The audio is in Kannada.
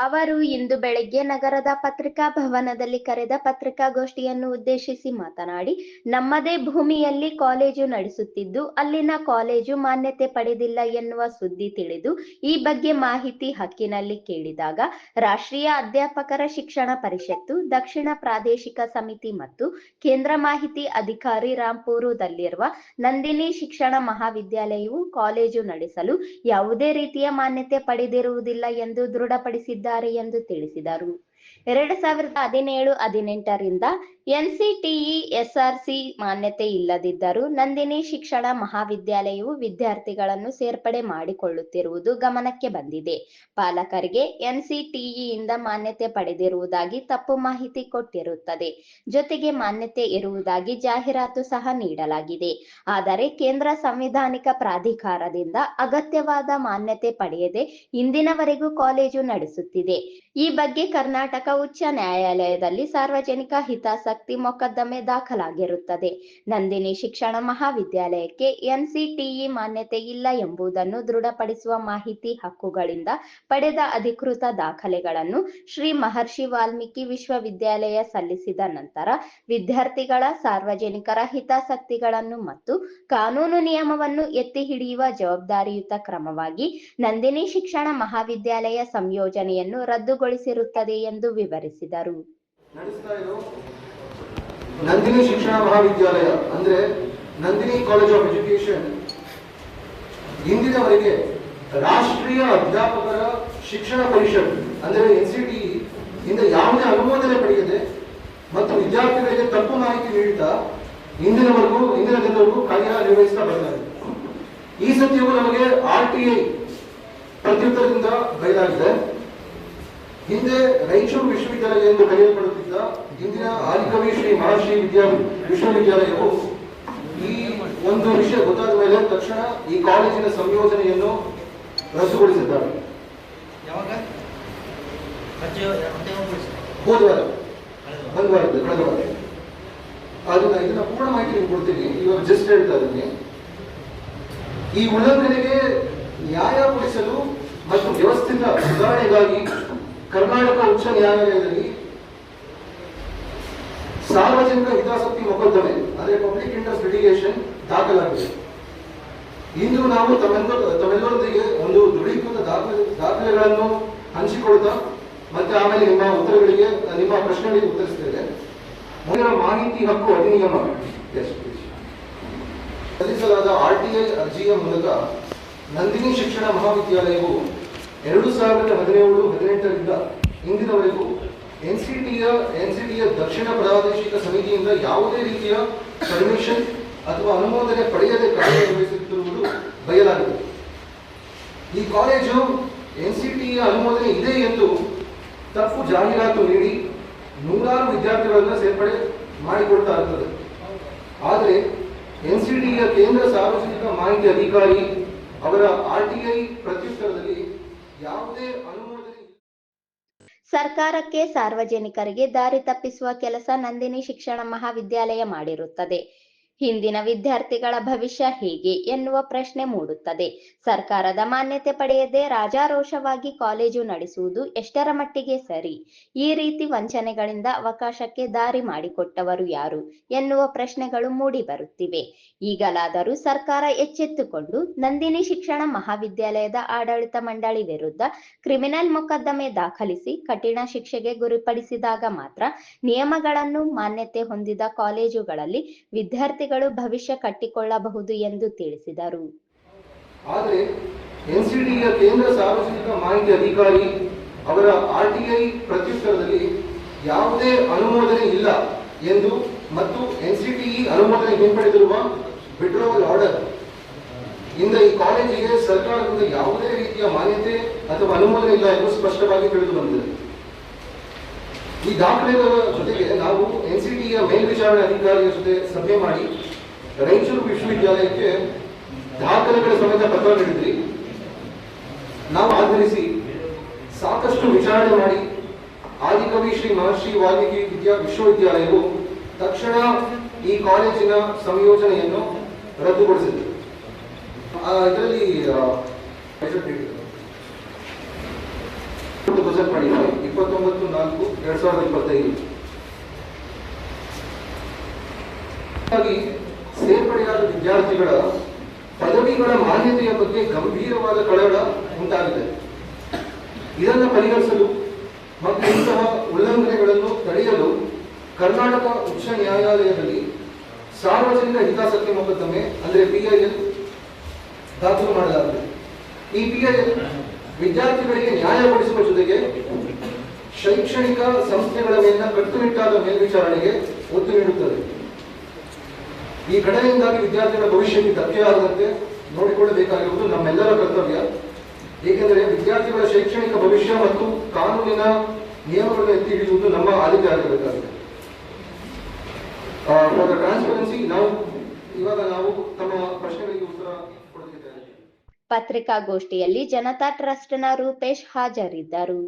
ಅವರು ಇಂದು ಬೆಳಗ್ಗೆ ನಗರದ ಪತ್ರಿಕಾ ಭವನದಲ್ಲಿ ಕರೆದ ಪತ್ರಿಕಾಗೋಷ್ಠಿಯನ್ನು ಉದ್ದೇಶಿಸಿ ಮಾತನಾಡಿ, ನಮ್ಮದೇ ಭೂಮಿಯಲ್ಲಿ ಕಾಲೇಜು ನಡೆಸುತ್ತಿದ್ದು, ಅಲ್ಲಿನ ಕಾಲೇಜು ಮಾನ್ಯತೆ ಪಡೆದಿಲ್ಲ ಎನ್ನುವ ಸುದ್ದಿ ತಿಳಿದು, ಈ ಬಗ್ಗೆ ಮಾಹಿತಿ ಹಕ್ಕಿನಲ್ಲಿ ಕೇಳಿದಾಗ, ರಾಷ್ಟ್ರೀಯ ಅಧ್ಯಾಪಕರ ಶಿಕ್ಷಣ ಪರಿಷತ್ತು, ದಕ್ಷಿಣ ಪ್ರಾದೇಶಿಕ ಸಮಿತಿ ಮತ್ತು ಕೇಂದ್ರ ಮಾಹಿತಿ ಅಧಿಕಾರಿ ರಾಂಪುರದಲ್ಲಿರುವ ನಂದಿನಿ ಶಿಕ್ಷಣ ಮಹಾವಿದ್ಯಾಲಯವು ಕಾಲೇಜು ನಡೆಸಲು ಯಾವುದೇ ರೀತಿಯ ಮಾನ್ಯತೆ ಪಡೆದಿರುವುದಿಲ್ಲ ಎಂದು ದೃಢಪಡಿಸಿದ್ದಾರೆ ಎಂದು ತಿಳಿಸಿದರು. ಎರಡ್ ಸಾವಿರದ ಹದಿನೇಳು, ಹದಿನೆಂಟರಿಂದ ಎನ್ಸಿಟಿಇ, ಎಸ್ಆರ್ಸಿ ಮಾನ್ಯತೆ ಇಲ್ಲದಿದ್ದರೂ ನಂದಿನಿ ಶಿಕ್ಷಣ ಮಹಾವಿದ್ಯಾಲಯವು ವಿದ್ಯಾರ್ಥಿಗಳನ್ನು ಸೇರ್ಪಡೆ ಮಾಡಿಕೊಳ್ಳುತ್ತಿರುವುದು ಗಮನಕ್ಕೆ ಬಂದಿದೆ. ಪಾಲಕರಿಗೆ ಎನ್ಸಿಟಿಇಯಿಂದ ಮಾನ್ಯತೆ ಪಡೆದಿರುವುದಾಗಿ ತಪ್ಪು ಮಾಹಿತಿ ಕೊಟ್ಟಿರುತ್ತದೆ. ಜೊತೆಗೆ ಮಾನ್ಯತೆ ಇರುವುದಾಗಿ ಜಾಹೀರಾತು ಸಹ ನೀಡಲಾಗಿದೆ. ಆದರೆ ಕೇಂದ್ರ ಸಂವಿಧಾನಿಕ ಪ್ರಾಧಿಕಾರದಿಂದ ಅಗತ್ಯವಾದ ಮಾನ್ಯತೆ ಪಡೆಯದೆ ಇಂದಿನವರೆಗೂ ಕಾಲೇಜು ನಡೆಸುತ್ತಿದೆ. ಈ ಬಗ್ಗೆ ಕರ್ನಾಟಕ ಉಚ್ಚ ನ್ಯಾಯಾಲಯದಲ್ಲಿ ಸಾರ್ವಜನಿಕ ಹಿತಾಸಕ್ತಿ ಮೊಕದ್ದಮೆ ದಾಖಲಾಗಿರುತ್ತದೆ. ನಂದಿನಿ ಶಿಕ್ಷಣ ಮಹಾವಿದ್ಯಾಲಯಕ್ಕೆ ಎನ್ಸಿಟಿಇ ಮಾನ್ಯತೆ ಇಲ್ಲ ಎಂಬುದನ್ನು ದೃಢಪಡಿಸುವ ಮಾಹಿತಿ ಹಕ್ಕುಗಳಿಂದ ಪಡೆದ ಅಧಿಕೃತ ದಾಖಲೆಗಳನ್ನು ಶ್ರೀ ಮಹರ್ಷಿ ವಾಲ್ಮೀಕಿ ವಿಶ್ವವಿದ್ಯಾಲಯ ಸಲ್ಲಿಸಿದ ನಂತರ ವಿದ್ಯಾರ್ಥಿಗಳ ಸಾರ್ವಜನಿಕರ ಹಿತಾಸಕ್ತಿಗಳನ್ನು ಮತ್ತು ಕಾನೂನು ನಿಯಮವನ್ನು ಎತ್ತಿ ಹಿಡಿಯುವ ಜವಾಬ್ದಾರಿಯುತ ಕ್ರಮವಾಗಿ ನಂದಿನಿ ಶಿಕ್ಷಣ ಮಹಾವಿದ್ಯಾಲಯ ಸಂಯೋಜನೆಯನ್ನು ರದ್ದುಗೊಳಿಸಿರುತ್ತದೆ ಎಂದು ವಿವರಿಸಿದರು. ನಂದಿನಿ ಶಿಕ್ಷಣ ಮಹಾವಿದ್ಯಾಲಯ, ಅಂದ್ರೆ ನಂದಿನಿ ಕಾಲೇಜ್ ಆಫ್ ಎಜುಕೇಶನ್ ಇಂದಿನವರೆಗೆ ರಾಷ್ಟ್ರೀಯ ಅಧ್ಯಾಪಕರ ಶಿಕ್ಷಣ ಪರಿಷತ್, ಅಂದ್ರೆ ಎನ್ ಸಿ ಇಂದ ಯಾವುದೇ ಅನುಮೋದನೆ ಪಡೆಯದೆ ಮತ್ತು ವಿದ್ಯಾರ್ಥಿಗಳಿಗೆ ತಪ್ಪು ಮಾಹಿತಿ ನೀಡುತ್ತಾ ಇಂದಿನವರೆಗೂ, ಇಂದಿನ ದಿನವರೆಗೂ ಬರ್ತಾ ಇದೆ ಈ ಸತ್ಯವು ನಮಗೆ ಆರ್ ಟಿ ಐ ಪ್ರತ್ಯುತ್ತರದಿಂದ ಬಯಲಾಗಿದೆ. ಹಿಂದೆ ರಾಯಚೂರು ವಿಶ್ವವಿದ್ಯಾಲಯ ಎಂದು ಕರೆಯಲ್ಪಡುತ್ತಿದ್ದ ಹಿಂದಿನ ಆದಿಕವಿ ಶ್ರೀ ಮಹರ್ಷಿ ವಿದ್ಯಾ ವಿಶ್ವವಿದ್ಯಾಲಯವು ಈ ಒಂದು ವಿಷಯ ಗೊತ್ತಾದ ಮೇಲೆ ತಕ್ಷಣ ಈ ಕಾಲೇಜಿನ ಸಂಯೋಜನೆಯನ್ನು ರದ್ದುಗೊಳಿಸಿದ್ದಾರೆ. ಯಾವಾಗ? ಅರ್ಜಿ ಮತ್ತೆ ಹೋಗ್ಬಿಡಿಸಿ ಹೋದ ವಾರ. ಒಂದು ವಾರದ ಕಳೆದ ವಾರ. ಅದನ್ನ ಇದನ್ನ ಪೂರ್ಣ ಮಾಹಿತಿ ಕೊಡ್ತೀನಿ. ಇವಾಗ ಜಸ್ಟ್ ಹೇಳ್ತಾ ಇದ್ದೀನಿ ಈ ಉಲ್ಲಂಘನೆಗೆ ನ್ಯಾಯ ಕೊಡಿಸಲು ಮತ್ತು ವ್ಯವಸ್ಥಿತ ಸುಧಾರಣೆಗಾಗಿ ಕರ್ನಾಟಕ ಉಚ್ಚ ನ್ಯಾಯಾಲಯದಲ್ಲಿ ಸಾರ್ವಜನಿಕ ಹಿತಾಸಕ್ತಿ ಮೊಕದ್ದಮೆ ಅಂದ್ರೆ ಪಬ್ಲಿಕ್ ಇಂಟ್ರೆಸ್ಟ್ ಲಿಟಿಗೇಷನ್ ದಾಖಲಾಗಿದೆ. ಇಂದು ನಾವು ತಮ್ಮೆಲ್ಲರ ತಮ್ಮೆಲ್ಲರೊಂದಿಗೆ ಒಂದು ದೃಢೀಕೃತ ದಾಖಲೆ ದಾಖಲೆಗಳನ್ನು ಹಂಚಿಕೊಳ್ತಾ ಮತ್ತೆ ಆಮೇಲೆ ನಿಮ್ಮ ಉತ್ತರಗಳಿಗೆ, ನಿಮ್ಮ ಪ್ರಶ್ನೆಗಳಿಗೆ ಉತ್ತರಿಸ್ತೇವೆ. ಮುಂದಿನ ಮಾಹಿತಿ ಹಕ್ಕು ಅಧಿನಿಯಮ. ಸಲ್ಲಿಸಲಾದ ಆರ್ ಟಿ ಐ ಅರ್ಜಿಯ ಮೂಲಕ ನಂದಿನಿ ಶಿಕ್ಷಣ ಮಹಾವಿದ್ಯಾಲಯವು ಎರಡು ಸಾವಿರದ ಹದಿನೇಳು, ಹದಿನೆಂಟರಿಂದ ಇಂದಿನವರೆಗೂ ಎನ್ಸಿಟಿಯ ಎನ್ಸಿಟಿಯ ದಕ್ಷಿಣ ಪ್ರಾದೇಶಿಕ ಸಮಿತಿಯಿಂದ ಯಾವುದೇ ರೀತಿಯ ಪರ್ಮಿಷನ್ ಅಥವಾ ಅನುಮೋದನೆ ಪಡೆಯದೆ ಕಾರ್ಯನಿರ್ವಹಿಸುತ್ತಿರುವುದು ಬಯಲಾಗಿದೆ. ಈ ಕಾಲೇಜು ಎನ್ ಸಿ ಟಿಯ ಅನುಮೋದನೆ ಇದೆ ಎಂದು ತಪ್ಪು ಜಾಹೀರಾತು ನೀಡಿ ನೂರಾರು ವಿದ್ಯಾರ್ಥಿಗಳನ್ನು ಸೇರ್ಪಡೆ ಮಾಡಿಕೊಳ್ತಾ ಇರ್ತದೆ. ಆದರೆ ಎನ್ಸಿಟಿಯ ಕೇಂದ್ರ ಸಾರ್ವಜನಿಕ ಮಾಹಿತಿ ಅಧಿಕಾರಿ ಅವರ ಆರ್ ಟಿ ಐ ಪ್ರತ್ಯುತ್ತರದಲ್ಲಿ ಯಾವುದೇ ಅನುಮೋದನೆ ಸರ್ಕಾರಕ್ಕೆ ಸಾರ್ವಜನಿಕರಿಗೆ ದಾರಿ ತಪ್ಪಿಸುವ ಕೆಲಸ ನಂದಿನಿ ಶಿಕ್ಷಣ ಮಹಾವಿದ್ಯಾಲಯ ಮಾಡಿರುತ್ತದೆ. ಹಿಂದಿನ ವಿದ್ಯಾರ್ಥಿಗಳ ಭವಿಷ್ಯ ಹೇಗೆ ಎನ್ನುವ ಪ್ರಶ್ನೆ ಮೂಡುತ್ತದೆ. ಸರ್ಕಾರದ ಮಾನ್ಯತೆ ಪಡೆಯದೆ ರಾಜಾರೋಷವಾಗಿ ಕಾಲೇಜು ನಡೆಸುವುದು ಎಷ್ಟರ ಮಟ್ಟಿಗೆ ಸರಿ? ಈ ರೀತಿ ವಂಚನೆಗಳಿಂದ ಅವಕಾಶಕ್ಕೆ ದಾರಿ ಮಾಡಿಕೊಟ್ಟವರು ಯಾರು ಎನ್ನುವ ಪ್ರಶ್ನೆಗಳು ಮೂಡಿಬರುತ್ತಿವೆ ಈಗಲಾದರೂ ಸರ್ಕಾರ ಎಚ್ಚೆತ್ತುಕೊಂಡು ನಂದಿನಿ ಶಿಕ್ಷಣ ಮಹಾವಿದ್ಯಾಲಯದ ಆಡಳಿತ ಮಂಡಳಿ ವಿರುದ್ಧ ಕ್ರಿಮಿನಲ್ ಮೊಕದ್ದಮೆ ದಾಖಲಿಸಿ ಕಠಿಣ ಶಿಕ್ಷೆಗೆ ಗುರಿಪಡಿಸಿದಾಗ ಮಾತ್ರ ನಿಯಮಗಳನ್ನು ಮಾನ್ಯತೆ ಹೊಂದಿದ ಕಾಲೇಜುಗಳಲ್ಲಿ ವಿದ್ಯಾರ್ಥಿಗಳು ಭವಿಷ್ಯ ಕಟ್ಟಿಕೊಳ್ಳಬಹುದು ಎಂದು ತಿಳಿಸಿದರು. ಆದರೆ ಎನ್ಸಿಡಿಯ ಕೇಂದ್ರ ಸಾರ್ವಜನಿಕ ಮಾಹಿತಿ ಅಧಿಕಾರಿ ಅವರ ಆರ್ ಟಿ ಐ ಪ್ರತ್ಯುತ್ತರದಲ್ಲಿ ಯಾವುದೇ ಅನುಮೋದನೆ ಇಲ್ಲ ಎಂದು ಮತ್ತು ಎನ್ಸಿಟಿಇ ಅನುಮೋದನೆ ಹಿಂಪಡೆದಿರುವ ವಿಡ್ರೋವಲ್ ಆರ್ಡರ್ ಇಂದ ಈ ಕಾಲೇಜಿಗೆ ಸರ್ಕಾರದಿಂದ ಯಾವುದೇ ರೀತಿಯ ಮಾನ್ಯತೆ ಅಥವಾ ಅನುಮೋದನೆ ಇಲ್ಲ ಎಂದು ಸ್ಪಷ್ಟವಾಗಿ ತಿಳಿದು ಬಂದಿದೆ. ಈ ದಾಖಲೆಗಳ ಜೊತೆಗೆ ನಾವು ಎನ್ಸಿಟಿಯ ಮೇಲ್ವಿಚಾರಣೆ ಅಧಿಕಾರಿಯ ಜೊತೆ ಸಭೆ ಮಾಡಿ ರಾಯಚೂರು ವಿಶ್ವವಿದ್ಯಾಲಯಕ್ಕೆ ದಾಖಲೆಗಳ ಸಮೇತ ಪತ್ರ ನೀಡಿದ್ರಿ. ನಾವು ಆಧರಿಸಿ ಸಾಕಷ್ಟು ವಿಚಾರಣೆ ಮಾಡಿ ಆದಿಕವಿ ಶ್ರೀ ಮಹರ್ಷಿ ವಾಲ್ಮೀಕಿ ವಿದ್ಯಾ ವಿಶ್ವವಿದ್ಯಾಲಯವು ತಕ್ಷಣ ಈ ಕಾಲೇಜಿನ ಸಂಯೋಜನೆಯನ್ನು ರದ್ದುಗೊಳಿಸಿದೆ. ಇದರಲ್ಲಿ ಇಪ್ಪತ್ತೊಂಬತ್ತು, ನಾಲ್ಕು, ಎರಡ್ ಸಾವಿರದ ಇಪ್ಪತ್ತೈದು. ಸೇರ್ಪಡೆಯಾದ ವಿದ್ಯಾರ್ಥಿಗಳ ಪದವಿಗಳ ಮಾನ್ಯತೆಯ ಬಗ್ಗೆ ಗಂಭೀರವಾದ ಕಳವಳ ಉಂಟಾಗಿದೆ. ಇದನ್ನು ಪರಿಹರಿಸಲು ಮತ್ತು ಇಂತಹ ಉಲ್ಲಂಘನೆಗಳನ್ನು ತಡೆಯಲು ಕರ್ನಾಟಕ ಉಚ್ಚ ನ್ಯಾಯಾಲಯದಲ್ಲಿ ಸಾರ್ವಜನಿಕ ಹಿತಾಸಕ್ತಿ ಮೊಕದ್ದಮೆ, ಅಂದರೆ ಪಿಐಎಲ್ ದಾಖಲು ಮಾಡಲಾಗಿದೆ. ಈ ಪಿಐಎಲ್ ವಿದ್ಯಾರ್ಥಿಗಳಿಗೆ ನ್ಯಾಯ ಕೊಡಿಸುವ ಜೊತೆಗೆ ಶೈಕ್ಷಣಿಕ ಸಂಸ್ಥೆಗಳ ಮೇಲಿನ ಕಟ್ಟುನಿಟ್ಟಾದ ಮೇಲ್ವಿಚಾರಣೆಗೆ ಒತ್ತು ನೀಡುತ್ತದೆ. ಈ ಘಟನೆಯಿಂದಾಗಿ ವಿದ್ಯಾರ್ಥಿಗಳ ಭವಿಷ್ಯಕ್ಕೆ ಧಕ್ಕೆಯಾಗದಂತೆ ನೋಡಿಕೊಳ್ಳಬೇಕಾಗಿರುವುದು ನಮ್ಮೆಲ್ಲರ ಕರ್ತವ್ಯ. ಏಕೆಂದರೆ ವಿದ್ಯಾರ್ಥಿಗಳ ಶೈಕ್ಷಣಿಕ ಭವಿಷ್ಯ ಮತ್ತು ಕಾನೂನಿನ ನಿಯಮಗಳನ್ನು ಎತ್ತಿ ಹಿಡಿಯುವುದು ನಮ್ಮ ಆದ್ಯತೆ ಆಗಿರಬೇಕಾಗಿದೆ. ಟ್ರಾನ್ಸ್ಪರೆನ್ಸಿ ನಾವು ಇವಾಗ ನಾವು ತಮ್ಮ ಪ್ರಶ್ನೆಗಳಿಗೆ ಉತ್ತರ ಪತ್ರಿಕಾಗೋಷ್ಠಿಯಲ್ಲಿ ಜನತಾ ಟ್ರಸ್ಟ್ನ ರೂಪೇಶ್ ಹಾಜರಿದ್ದರು.